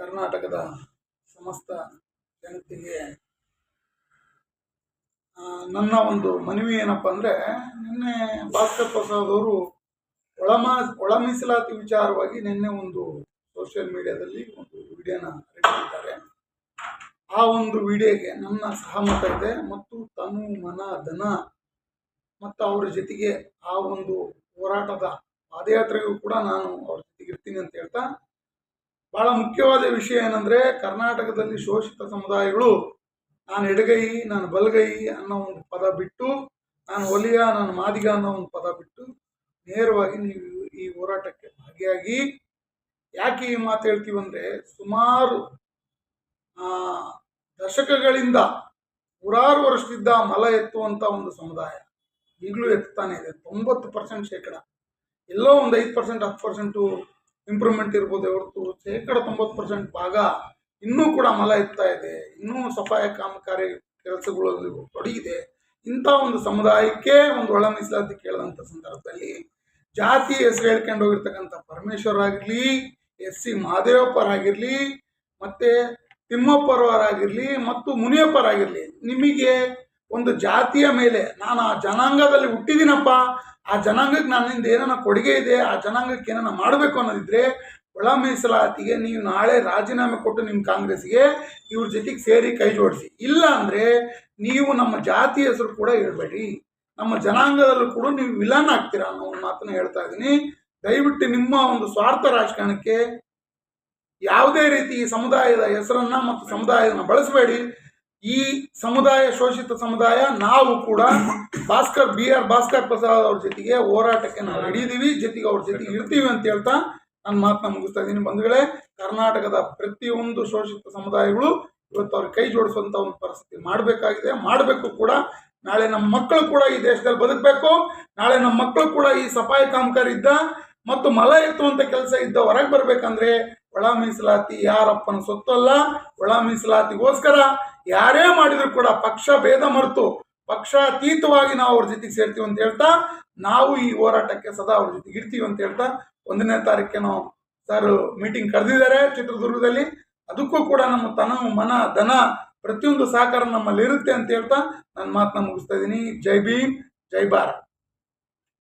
ಕರ್ನಾಟಕದ ಸಮಸ್ತ ಜನತೆಗೆ ನನ್ನ ಒಂದು ಮನವಿ ಏನಪ್ಪ ಅಂದರೆ, ನಿನ್ನೆ ಭಾಸ್ಕರ್ ಪ್ರಸಾದ್ ಅವರು ಒಳಮಾ ಒಳ ಮೀಸಲಾತಿ ವಿಚಾರವಾಗಿ ನಿನ್ನೆ ಒಂದು ಸೋಷಿಯಲ್ ಮೀಡಿಯಾದಲ್ಲಿ ಒಂದು ವಿಡಿಯೋನ ಮಾಡಿದ್ದಾರೆ ಆ ಒಂದು ವಿಡಿಯೋಗೆ ನನ್ನ ಸಹಮತ ಇದೆ ಮತ್ತು ತನು ಮನ, ಧನ ಮತ್ತು ಅವರ ಜೊತೆಗೆ ಆ ಒಂದು ಹೋರಾಟದ ಪಾದಯಾತ್ರೆಗೂ ಕೂಡ ನಾನು ಅವ್ರ ಜೊತೆಗೆ ಇರ್ತೀನಿ ಅಂತ ಹೇಳ್ತಾ ಬಹಳ ಮುಖ್ಯವಾದ ವಿಷಯ ಏನಂದ್ರೆ ಕರ್ನಾಟಕದಲ್ಲಿ ಶೋಷಿತ ಸಮುದಾಯಗಳು ನಾನು ಎಡಗೈ ನಾನು ಬಲಗೈ ಅನ್ನೋ ಒಂದು ಪದ ಬಿಟ್ಟು ನಾನು ಒಲಿಯ ನಾನು ಮಾದಿಗ ಅನ್ನೋ ಒಂದು ಪದ ಬಿಟ್ಟು ನೇರವಾಗಿ ನೀವು ಈ ಹೋರಾಟಕ್ಕೆ ಭಾಗಿಯಾಗಿ ಯಾಕೆ ಈ ಮಾತು ಹೇಳ್ತೀವಂದ್ರೆ ಸುಮಾರು ಆ, ದಶಕಗಳಿಂದ ನೂರಾರು ವರ್ಷದಿಂದ ಮಲ ಎತ್ತುವಂತ ಒಂದು ಸಮುದಾಯ. ಈಗಲೂ ಎತ್ತಾನೆ ಇದೆ. ತೊಂಬತ್ತು ಪರ್ಸೆಂಟ್ ಶೇಕಡ. ಎಲ್ಲೋ ಒಂದು ಐದು ಪರ್ಸೆಂಟ್ ಹತ್ತು ಪರ್ಸೆಂಟು ಇಂಪ್ರೂವ್ಮೆಂಟ್ ಇರ್ಬೋದು ಹೊರತು ಶೇಕಡ ತೊಂಬತ್ತು ಪರ್ಸೆಂಟ್ ಭಾಗ ಇನ್ನೂ ಕೂಡ ಮಲ ಎತ್ತಾ ಇದೆ. ಇನ್ನೂ ಸಫಾಯ ಕಾಮಗಾರಿ ಕೆಲಸಗಳಲ್ಲಿ ತೊಡಗಿದೆ. ಇಂಥ ಒಂದು ಸಮುದಾಯಕ್ಕೆ ಒಂದು ಒಳ ಮೀಸಲಾತಿ ಕೇಳಿದಂಥ ಸಂದರ್ಭದಲ್ಲಿ ಜಾತಿ ಹೆಸರು ಹೇಳ್ಕೊಂಡು ಹೋಗಿರ್ತಕ್ಕಂಥ ಪರಮೇಶ್ವರ್ ಆಗಿರಲಿ ಎಸ್ ಸಿ ಮಹಾದೇವಪ್ಪರಾಗಿರಲಿ ಮತ್ತು ತಿಮ್ಮಪ್ಪರವರಾಗಿರಲಿ ಮತ್ತು ಮುನಿಯಪ್ಪರಾಗಿರಲಿ, ನಿಮಗೆ ಒಂದು ಜಾತಿಯ ಮೇಲೆ ನಾನು ಆ ಜನಾಂಗದಲ್ಲಿ ಹುಟ್ಟಿದ್ದೀನಪ್ಪ, ಆ ಜನಾಂಗಕ್ಕೆ ನನ್ನಿಂದ ಏನಾನ ಕೊಡುಗೆ ಇದೆ, ಆ ಜನಾಂಗಕ್ಕೆ ಏನನ್ನ ಮಾಡಬೇಕು ಅನ್ನೋದಿದ್ರೆ ಒಳ ಮೀಸಲಾತಿಗೆ ನೀವು ನಾಳೆ ರಾಜೀನಾಮೆ ಕೊಟ್ಟು ನಿಮ್ಮ ಕಾಂಗ್ರೆಸ್ಗೆ ಇವ್ರ ಜೊತೆಗೆ ಸೇರಿ ಕೈ ಜೋಡಿಸಿ. ಇಲ್ಲ ಅಂದರೆ ನೀವು ನಮ್ಮ ಜಾತಿ ಹೆಸರು ಕೂಡ ಹೇಳ್ಬೇಡಿ ನಮ್ಮ ಜನಾಂಗದಲ್ಲೂ ಕೂಡ ನೀವು ವಿಲನ್ ಆಗ್ತೀರಾ ಅನ್ನೋ ಒಂದು ಮಾತನ್ನ ಹೇಳ್ತಾ ಇದ್ದೀನಿ. ದಯವಿಟ್ಟು ನಿಮ್ಮ ಒಂದು ಸ್ವಾರ್ಥ ರಾಜಕಾರಣಕ್ಕೆ ಯಾವುದೇ ರೀತಿ ಈ ಸಮುದಾಯದ ಹೆಸರನ್ನ ಮತ್ತು ಸಮುದಾಯವನ್ನು ಬಳಸಬೇಡಿ. ಈ ಸಮುದಾಯ, ಶೋಷಿತ ಸಮುದಾಯ, ನಾವು ಕೂಡ ಭಾಸ್ಕರ್, ಬಿ ಆರ್ ಭಾಸ್ಕರ್ ಪ್ರಸಾದ್ ಅವ್ರ ಜೊತೆಗೆ ಹೋರಾಟಕ್ಕೆ ನಾವು ಹಿಡಿದೀವಿ, ಜೊತೆಗೆ ಅವ್ರ ಜೊತೆಗೆ ಇರ್ತೀವಿ ಅಂತ ಹೇಳ್ತಾ ನನ್ನ ಮಾತನ್ನ ಮುಗಿಸ್ತಾ ಇದ್ದೀನಿ ಬಂಧುಗಳೇ. ಕರ್ನಾಟಕದ ಪ್ರತಿಯೊಂದು ಶೋಷಿತ ಸಮುದಾಯಗಳು ಇವತ್ತು ಅವ್ರ ಕೈ ಜೋಡಿಸುವಂತ ಒಂದು ಪರಿಸ್ಥಿತಿ ಮಾಡಬೇಕಾಗಿದೆ. ಮಾಡಬೇಕು ಕೂಡ. ನಾಳೆ ನಮ್ಮ ಮಕ್ಕಳು ಕೂಡ ಈ ದೇಶದಲ್ಲಿ ಬದುಕಬೇಕು. ನಾಳೆ ನಮ್ಮ ಮಕ್ಕಳು ಕೂಡ ಈ ಸಫಾಯಿ ಕಾಮಗಾರಿ ಇದ್ದ ಮತ್ತು ಮಲ ಎತ್ತುವಂತ ಕೆಲಸ ಇದ್ದ ಹೊರಗೆ ಬರ್ಬೇಕಂದ್ರೆ ಒಳ ಮೀಸಲಾತಿ ಯಾರಪ್ಪನ ಸೊತ್ತಲ್ಲ, ಒಳ ಮೀಸಲಾತಿಗೋಸ್ಕರ ಯಾರೇ ಮಾಡಿದ್ರು ಕೂಡ ಪಕ್ಷ ಭೇದ ಮರೆತು ಪಕ್ಷಾತೀತವಾಗಿ ನಾವು ಅವ್ರ ಜೊತೆಗೆ ಸೇರ್ತೀವಿ ಅಂತ ಹೇಳ್ತಾ, ನಾವು ಈ ಹೋರಾಟಕ್ಕೆ ಸದಾ ಅವ್ರ ಜೊತೆಗೆ ಇರ್ತೀವಿ ಅಂತ ಹೇಳ್ತಾ, ಒಂದನೇ ತಾರೀಕೇನೋ ಸರ್ ಮೀಟಿಂಗ್ ಕರೆದಿದ್ದಾರೆ ಚಿತ್ರದುರ್ಗದಲ್ಲಿ. ಅದಕ್ಕೂ ಕೂಡ ನಮ್ಮ ತನ, ಮನ, ಧನ ಪ್ರತಿಯೊಂದು ಸಹಕಾರ ನಮ್ಮಲ್ಲಿ ಇರುತ್ತೆ ಅಂತ ಹೇಳ್ತಾ ನನ್ನ ಮಾತನ್ನ ಮುಗಿಸ್ತಾ ಇದ್ದೀನಿ. ಜೈ ಭೀಮ್, ಜೈ ಭಾರತ್.